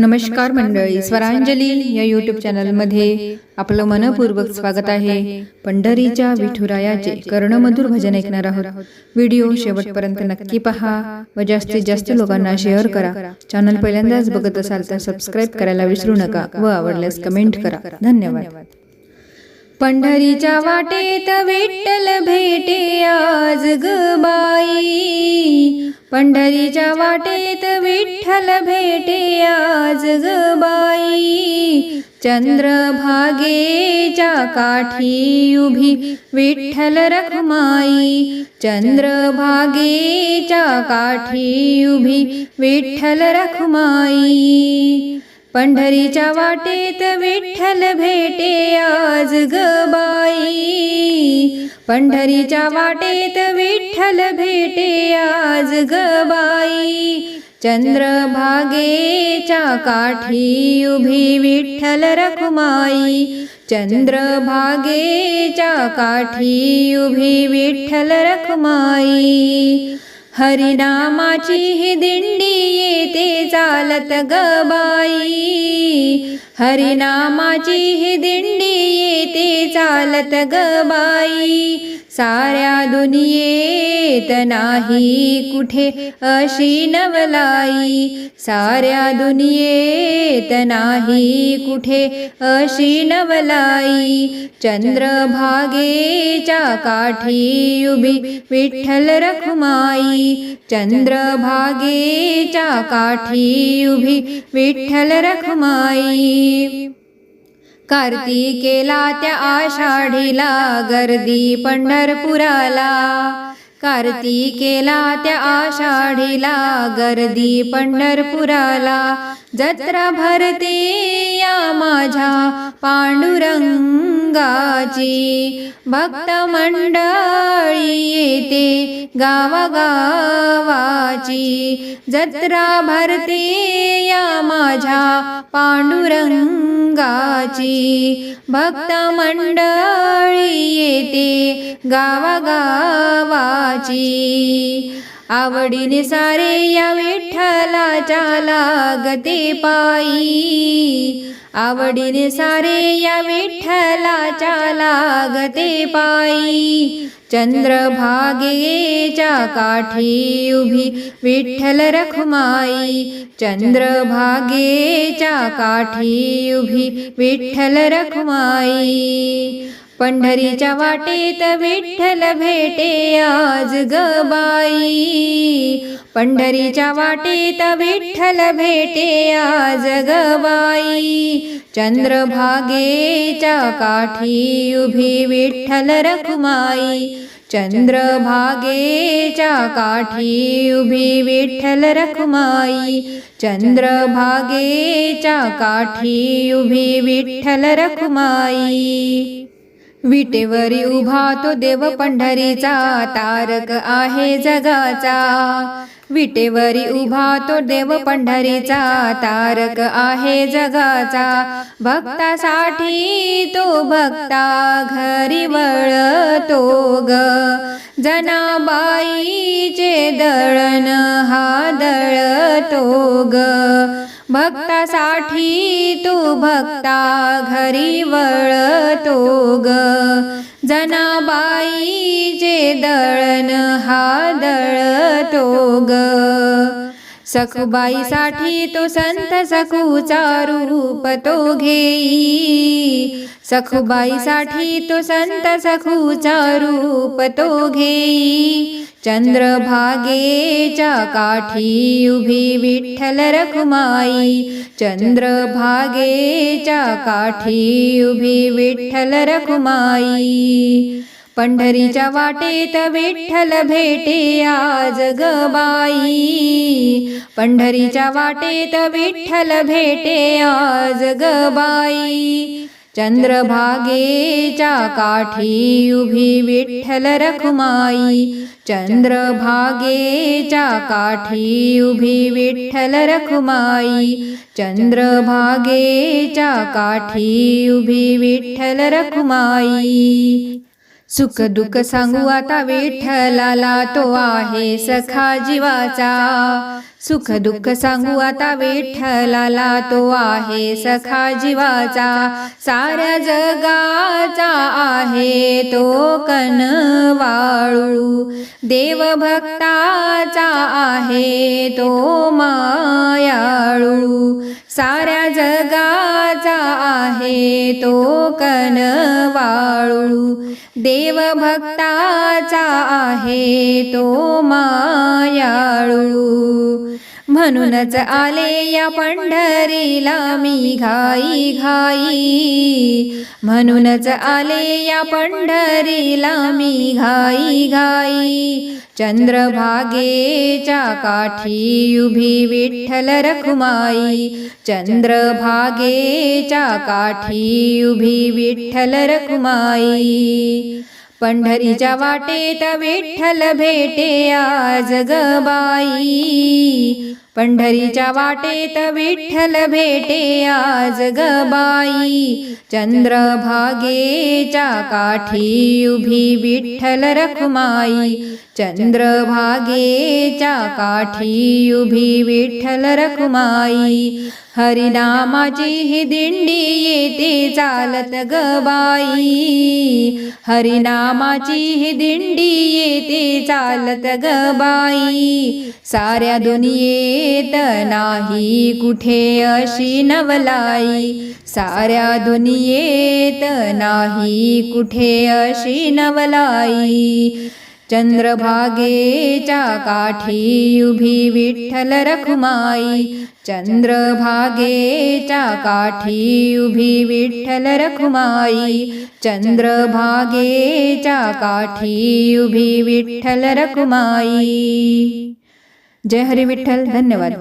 नमस्कार मंडळी स्वरांजली या यूट्यूब चॅनलमध्ये आपलं मनपूर्वक स्वागत आहे. पंढरीच्या विठुरायाचे कर्णमधुर भजन ऐकणार आहोत. व्हिडिओ शेवटपर्यंत नक्की पहा व जास्तीत जास्त लोकांना शेअर करा. चॅनल पहिल्यांदाच बघत असाल तर सबस्क्राईब करायला विसरू नका व आवडल्यास कमेंट करा. धन्यवाद. पंढरीच्या वाटेत विठ्ठल भेटे आज ग बाई. पंढरीच्या वाटेत विठ्ठल भेटे आज गबाई चंद्रभागेच्या काठी उभी विठ्ठल रखमाई. चंद्रभागेच्या काठी उभी विठ्ठल रखमाई. पंढरीच्या वाटेत विठ्ठल भेटे आज ग बाई. पंढरीच्या वाटेत विठ्ठल भेटे आज ग बाई. चंद्रभागेच्या काठी उभी विठ्ठल रखुमाई. चंद्रभागेच्या काठी उभी विठ्ठल रखुमाई. हरिनामाची ही दिंडी येते चालत गबाई हरिनामाची ही दिंडी चालत ग बाई. साऱ्या दुनियेत नाही कुठे अशी नवलाई. साऱ्या दुनियेत नाही कुठे अशी नवलाई. चंद्रभागेच्या काठी उभी विठ्ठल रखुमाई. चंद्रभागेच्या काठी उभी विठ्ठल रखुमाई. कार्तिकेला त्या आषाढीला गर्दी पंढरपुराला. कार्तिकेला त्या आषाढीला गर्दी पंढरपुराला. जत्रा भरते या माझ्या पांडुरंगाची. भक्त मंडळी येते माझी जत्रा भरते या माझ्या पांडुरंगाची. भक्त मंडळी येते गावागावाची. आवडीने सारे या विठ्ठलाच्या लागते पायी. आवडीने सारे या विठ्ठलाच्या लागते पायी. चंद्रभागेच्या काठी उभी विठ्ठल रखुमाई. चंद्रभागेच्या काठी उभी विठ्ठल रखुमाई. पंढरीच्या वाटेत विठ्ठल भेटे आज ग बाई. पंढरीच्या वाटेत विठ्ठल भेटे आज ग बाई. चंद्रभागेच्या काठी उभी विठ्ठल रखुमाई. चंद्रभागेच्या काठी उभी विठ्ठल रखुमाई. चंद्रभागेच्या काठी उभी विठ्ठल रखुमाई. विटेवरी उभा तो देव पंढरीचा तारक आहे जगाचा. विटेवरी उभा तो देव पंढरीचा तारक आहे जगाचा. भक्तासाठी तो भक्ता घरी वळतो ग. जनाबाईचे दळण हा दळ दळतो ग भक्तासाठी तू भक्ता घरी वळतो ग जनाबाईचे दळण हा दळतो ग सखुबाईसाठी तो संत सखूचा रूप तो घेई. सखुबाईसाठी तो संत सखूचा रूप तो घेई. चंद्रभागेच्या काठी उभी विठ्ठल रखुमाई। चंद्रभागेच्या काठी उभी विठ्ठल रखुमाई। पंढरीच्या वाटेत विठ्ठल भेटे आज गबाई पंढरीच्या वाटेत विठ्ठल भेटे आज गबाई चंद्रभागेच्या काठी उभी विठ्ठल रखुमाई चंद्रभागेच्या काठी उभी विठ्ठल रखुमाई चंद्रभागेच्या काठी उभी विठ्ठल रखुमाई सुख दुःख सांगू आता विठ्ठलाला तो आहे सखा जीवाचा. सुख दुःख सांगू आता विठ्ठलाला तो आहे सखा जीवाचा. साऱ्या जगाचा आहे तो कनवाळू देवभक्ताचा आहे तो मायाळू. साऱ्या जगा आहे तो कनवाळू देवभक्ताचा आहे तो मायाळू म्हणूनच आले या पंढरीला मी घाई घाई. म्हणूनच आले या पंढरीला मी घाई घाई. चंद्रभागेच्या काठी उभी विठ्ठल रखुमाई. चंद्रभागेच्या काठी उभी विठ्ठल रखुमाई. पंढरीच्या वाटेत विठ्ठल भेटे आज गबाई पंढरीच्या वाटेत विठ्ठल भेटे आज गबाई चंद्रभागेच्या काठी उभी विठ्ठल रखुमाई. चंद्रभागेच्या काठी उभी विठ्ठल रखुमाई. हरिनामाची ही दिंडी येते चालत गबाई हरिनामाची ही दिंडी येते चालत गबाई साऱ्या दुनिये येत नाही कुठे अशी नवलाई? साऱ्या दुनियेत नाही कुठे अशी नवलाई? चंद्रभागेच्या काठी उभी विठ्ठल रखुमाई. चंद्रभागेच्या काठी उभी विठ्ठल रखुमाई. चंद्रभागेच्या काठी उभी विठ्ठल रखुमाई. जय हरी विठ्ठल धन्यवाद.